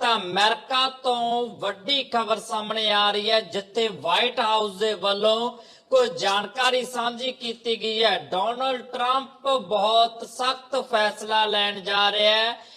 ਤਾਂ ਅਮਰੀਕਾ ਤੋਂ ਵੱਡੀ ਖਬਰ ਸਾਹਮਣੇ ਆ ਰਹੀ ਹੈ, ਜਿੱਥੇ ਵਾਈਟ ਹਾਊਸ ਦੇ ਵੱਲੋਂ ਕੋਈ ਜਾਣਕਾਰੀ ਸਾਂਝੀ ਕੀਤੀ ਗਈ ਹੈ। ਡੋਨਲਡ ਟਰੰਪ ਬਹੁਤ ਸਖਤ ਫੈਸਲਾ ਲੈਣ ਜਾ ਰਿਹਾ ਹੈ।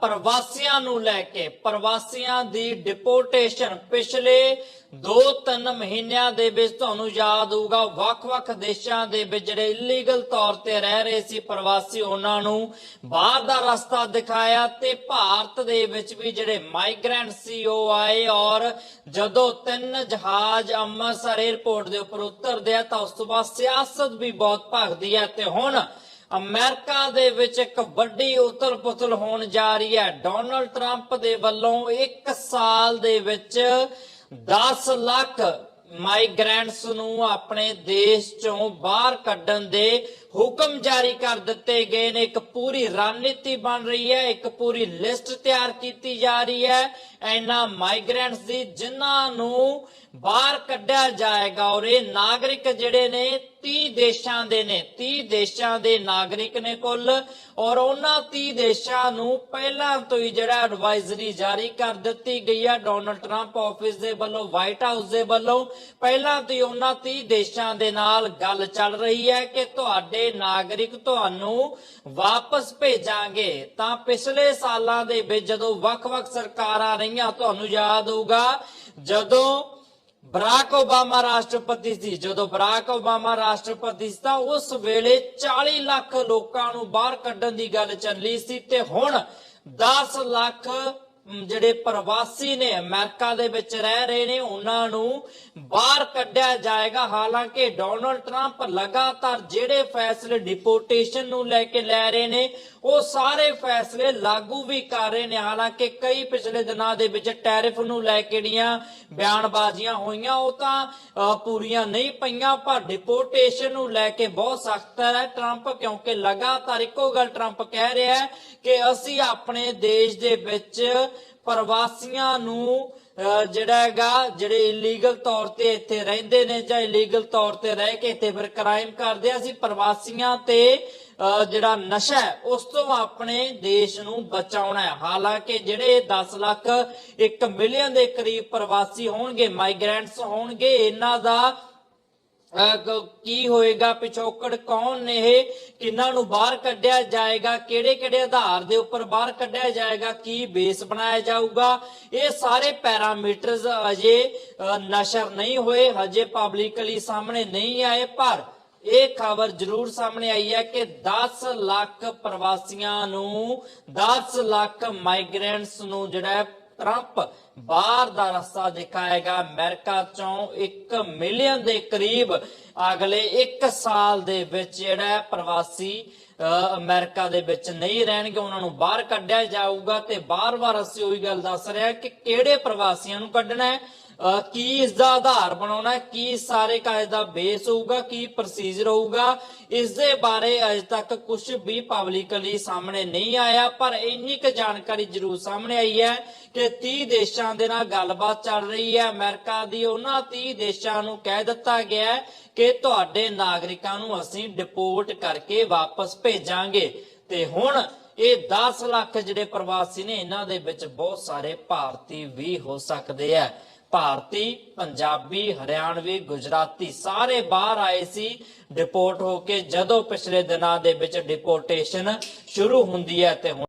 ਪ੍ਰਵਾਸੀਆਂ ਨੂੰ ਲੈ ਕੇ, ਪ੍ਰਵਾਸੀਆਂ ਦੀ ਡਿਪੋਰਟੇਸ਼ਨ ਪਿਛਲੇ 2-3 ਮਹੀਨਿਆਂ ਦੇ ਵਿੱਚ ਤੁਹਾਨੂੰ ਯਾਦ ਹੋਊਗਾ, ਵੱਖ-ਵੱਖ ਦੇਸ਼ਾਂ ਦੇ ਵਿੱਚ ਜਿਹੜੇ ਇਲੀਗਲ ਤੌਰ ਤੇ ਰਹਿ ਰਹੇ ਸੀ ਪ੍ਰਵਾਸੀ, ਉਹਨਾਂ ਨੂੰ ਬਾਹਰ ਦਾ ਰਸਤਾ ਦਿਖਾਇਆ ਤੇ ਭਾਰਤ ਦੇ ਵਿੱਚ ਵੀ ਜਿਹੜੇ ਮਾਈਗ੍ਰੈਂਟ ਸੀ, ਉਹ ਆਏ ਔਰ ਜਦੋਂ ਤਿੰਨ ਜਹਾਜ਼ ਅੰਮ੍ਰਿਤਸਰ 에ਅਰਪੋਰਟ ਦੇ ਉੱਪਰ ਉਤਰਦੇ ਆ ਤਾਂ ਉਸ ਤੋਂ ਬਾਅਦ ਸਿਆਸਤ ਵੀ ਬਹੁਤ ਭਖਦੀ ਹੈ ਤੇ ਹੁਣ ਅਮਰੀਕਾ ਦੇ ਵਿੱਚ ਇੱਕ ਵੱਡੀ ਉਤਲ-ਪੁਤਲ ਹੋਣ ਜਾ ਰਹੀ ਹੈ। ਡੋਨਲਡ ਟਰੰਪ ਦੇ ਵੱਲੋਂ 1 ਸਾਲ ਦੇ ਵਿੱਚ 10 ਲੱਖ ਮਾਈਗ੍ਰੈਂਟਸ ਨੂੰ ਆਪਣੇ ਦੇਸ਼ ਚੋਂ ਬਾਹਰ ਕੱਢਣ ਦੇ ਹੁਕਮ ਜਾਰੀ ਕਰ ਦਿੱਤੇ ਗਏ ਨੇ। ਇੱਕ ਪੂਰੀ ਰਣਨੀਤੀ ਬਣ ਰਹੀ ਹੈ, ਇੱਕ ਪੂਰੀ ਲਿਸਟ ਤਿਆਰ ਕੀਤੀ ਜਾ ਰਹੀ ਹੈ। ਇਹਨਾਂ ਮਾਈਗ੍ਰੈਂਟਸ ਦੀ ਜਿਨ੍ਹਾਂ ਨੂੰ ਬਾਹਰ ਕੱਢਿਆ ਜਾਏਗਾ ਔਰ ਇਹ ਨਾਗਰਿਕ ਜਿਹੜੇ ਨੇ 30 ਦੇਸ਼ਾਂ ਦੇ ਨੇ 30 ਦੇਸ਼ਾਂ ਦੇ ਨਾਗਰਿਕ ਨੇ ਕੁੱਲ ਔਰ ਉਹਨਾਂ 30 ਦੇਸ਼ਾਂ ਨੂੰ ਪਹਿਲਾਂ ਤੋਂ ਹੀ ਜਿਹੜਾ ਐਡਵਾਈਜ਼ਰੀ ਜਾਰੀ ਕਰ ਦਿੱਤੀ ਗਈ ਹੈ ਡੋਨਲਡ ਟਰੰਪ ਆਫਿਸ ਦੇ ਵੱਲੋਂ ਵਾਈਟ ਹਾਊਸ ਦੇ ਵੱਲੋਂ, ਪਹਿਲਾਂ ਤੋਂ ਹੀ ਉਹਨਾਂ 30 ਦੇਸ਼ਾਂ ਦੇ ਨਾਲ ਗੱਲ ਚੱਲ ਰਹੀ ਹੈ ਕਿ ਤੁਹਾਡੇ ਨਾਗਰਿਕ ਤੁਹਾਨੂੰ ਵਾਪਸ ਭੇਜਾਂਗੇ। ਤਾਂ ਪਿਛਲੇ ਸਾਲਾਂ ਦੇ ਵਿੱਚ ਜਦੋਂ ਵੱਖ-ਵੱਖ ਸਰਕਾਰਾਂ ਰਹੀਆਂ, ਤੁਹਾਨੂੰ ਯਾਦ ਹੋਊਗਾ, ਜਦੋਂ ਬਰਾਕ ਓਬਾਮਾ ਰਾਸ਼ਟਰਪਤੀ ਸੀ। ਜਦੋਂ ਬਰਾਕ ਓਬਾਮਾ ਰਾਸ਼ਟਰਪਤੀ ਸੀ ਤਾਂ ਉਸ ਵੇਲੇ 40 ਲੱਖ ਲੋਕਾਂ ਨੂੰ ਬਾਹਰ ਕੱਢਣ ਦੀ ਗੱਲ ਚੱਲੀ ਸੀ ਤੇ ਹੁਣ 10 ਲੱਖ ਜਿਹੜੇ ਪ੍ਰਵਾਸੀ ਨੇ ਅਮਰੀਕਾ ਦੇ ਵਿੱਚ ਰਹਿ ਰਹੇ ਨੇ, ਉਹਨਾਂ ਨੂੰ ਬਾਹਰ ਕੱਢਿਆ ਜਾਏਗਾ। ਹਾਲਾਂਕਿ ਡੋਨਲਡ ਟਰੰਪ ਲਗਾਤਾਰ ਜਿਹੜੇ ਫੈਸਲੇ ਡਿਪੋਰਟੇਸ਼ਨ ਨੂੰ ਲੈ ਕੇ ਲੈ ਰਹੇ ਨੇ, ਉਹ ਸਾਰੇ ਫੈਸਲੇ ਲਾਗੂ ਵੀ ਕਰ ਰਹੇ ਨੇ। ਹਾਲਾਂਕਿ ਕਈ ਪਿਛਲੇ ਦਿਨਾਂ ਦੇ ਵਿੱਚ ਟੈਰਿਫ ਨੂੰ ਲੈ ਕੇ ਜਿਹੜੀਆਂ ਬਿਆਨਬਾਜ਼ੀਆਂ ਹੋਈਆਂ, ਉਹ ਤਾਂ ਪੂਰੀਆਂ ਨਹੀਂ ਪਈਆਂ, ਪਰ ਡਿਪੋਰਟੇਸ਼ਨ ਨੂੰ ਲੈ ਕੇ ਬਹੁਤ ਸਖਤ ਹੈ ਟਰੰਪ, ਕਿਉਂਕਿ ਲਗਾਤਾਰ ਇੱਕੋ ਗੱਲ ਟਰੰਪ ਕਹਿ ਰਿਹਾ ਹੈ ਕਿ ਅਸੀਂ ਆਪਣੇ ਦੇਸ਼ ਦੇ ਵਿੱਚ ਪ੍ਰਵਾਸੀਆਂ ਨੂੰ ਜਿਹੜਾ ਹੈਗਾ, ਜਿਹੜੇ ਇਲੀਗਲ ਤੌਰ ਤੇ ਇੱਥੇ ਰਹਿੰਦੇ ਨੇ ਜਾਂ ਇਲੀਗਲ ਤੌਰ ਤੇ ਰਹਿ ਕੇ ਇੱਥੇ ਫਿਰ ਕ੍ਰਾਈਮ ਕਰਦੇ ਆ, ਅਸੀਂ ਪ੍ਰਵਾਸੀਆਂ ਤੇ ਜਿਹੜਾ ਨਸ਼ਾ ਉਸ ਤੋਂ ਆਪਣੇ ਦੇਸ਼ ਨੂੰ ਬਚਾਉਣਾ ਹੈ। ਹਾਲਾਂਕਿ ਜਿਹੜੇ 10 ਲੱਖ 1 ਮਿਲੀਅਨ ਦੇ ਕਰੀਬ ਪ੍ਰਵਾਸੀ ਹੋਣਗੇ ਮਾਈਗ੍ਰੈਂਟਸ ਹੋਣਗੇ, ਇਹਨਾਂ ਦਾ ਕ- ਕੀ ਹੋਏਗਾ, ਪਿਛੋਕੜ ਕੌਣ ਨੇ ਇਹ? ਕਿੰਨਾਂ ਨੂੰ ਬਾਹਰ ਕੱਢਿਆ ਜਾਏਗਾ? ਕਿਹੜੇ ਕਿਹੜੇ ਆਧਾਰ ਦੇ ਉੱਪਰ ਬਾਹਰ ਕੱਢਿਆ ਜਾਏਗਾ? ਕੀ ਬੇਸ ਬਣਾਇਆ ਜਾਊਗਾ? ਇਹ ਸਾਰੇ ਪੈਰਾਮੀਟਰਸ ਅਜੇ ਨਸ਼ਰ ਨਹੀਂ ਹੋਏ, ਹਜੇ ਪਬਲਿਕਲੀ ਸਾਹਮਣੇ ਨਹੀਂ ਆਏ, ਪਰ ਇਹ ਖਬਰ ਜ਼ਰੂਰ ਸਾਹਮਣੇ ਆਈ ਹੈ ਕਿ 10 ਲੱਖ ਪ੍ਰਵਾਸੀਆਂ ਨੂੰ 10 ਲੱਖ ਮਾਈਗ੍ਰੈਂਟਸ ਨੂੰ ਜਿਹੜਾ ਟਰੰਪ ਬਾਹਰ ਦਾ ਰਸਤਾ ਦਿਖਾਏਗਾ। ਅਮਰੀਕਾ ਚੋਂ 1 ਮਿਲੀਅਨ ਦੇ ਕਰੀਬ ਅਗਲੇ 1 ਸਾਲ ਦੇ ਵਿੱਚ ਜਿਹੜਾ ਪ੍ਰਵਾਸੀ ਅਹ, ਅਮਰੀਕਾ ਦੇ ਵਿੱਚ ਨਹੀਂ ਰਹਿਣਗੇ। ਉਹਨਾਂ ਨੂੰ ਬਾਹਰ ਕੱਢਿਆ ਜਾਊਗਾ ਤੇ ਬਾਰ-ਬਾਰ ਅਸੀਂ ਉਹੀ ਗੱਲ ਦੱਸ ਰਹੇ ਕਿ ਕਿਹੜੇ ਪ੍ਰਵਾਸੀਆਂ ਨੂੰ ਕੱਢਣਾ ਹੈ? ਕੀ ਇਸ ਦਾ ਆਧਾਰ ਬਣਾਉਣਾ ਕੀ ਸਾਰੇ ਕਾਇਦ ਦਾ ਬੇਸ ਹੋਊਗਾ? ਕੀ ਪ੍ਰੋਸੀਜਰ ਹੋਊਗਾ? ਇਸ ਦੇ ਬਾਰੇ ਅਜੇ ਤੱਕ ਕੁਝ ਵੀ ਪਬਲਿਕਲੀ ਸਾਹਮਣੇ ਨਹੀਂ ਆਇਆ, ਪਰ ਇੰਨੀ ਕੁ ਜਾਣਕਾਰੀ ਜ਼ਰੂਰ ਸਾਹਮਣੇ ਆਈ ਹੈ ਕਿ 30 ਦੇਸ਼ਾਂ ਦੇ ਨਾਲ ਗੱਲਬਾਤ ਚੱਲ ਰਹੀ ਹੈ। ਅਮਰੀਕਾ ਦੀ ਉਹਨਾਂ 30 ਦੇਸ਼ਾਂ ਨੂੰ ਕਹਿ ਦਿੱਤਾ ਗਿਆ ਕਿ ਤੁਹਾਡੇ ਨਾਗਰਿਕਾਂ ਨੂੰ ਅਸੀਂ ਡਿਪੋਰਟ ਕਰਕੇ ਵਾਪਸ ਭੇਜਾਂਗੇ। ਤੇ ਹੁਣ ਇਹ 10 ਲੱਖ ਜਿਹੜੇ ਪ੍ਰਵਾਸੀ ਨੇ, ਇਹਨਾਂ ਦੇ ਵਿੱਚ ਬਹੁਤ ਸਾਰੇ ਭਾਰਤੀ ਵੀ ਹੋ ਸਕਦੇ ਆ ਭਾਰਤੀ, ਪੰਜਾਬੀ, ਹਰਿਆਣਵੀ, ਗੁਜਰਾਤੀ ਸਾਰੇ ਬਾਹਰ ਆਏ ਸੀ ਡਿਪੋਰਟ ਹੋ ਕੇ। ਜਦੋਂ ਪਿਛਲੇ ਦਿਨਾਂ ਦੇ ਵਿੱਚ ਡਿਪੋਰਟੇਸ਼ਨ ਸ਼ੁਰੂ ਹੁੰਦੀ ਹੈ ਤੇ ਹੁਣ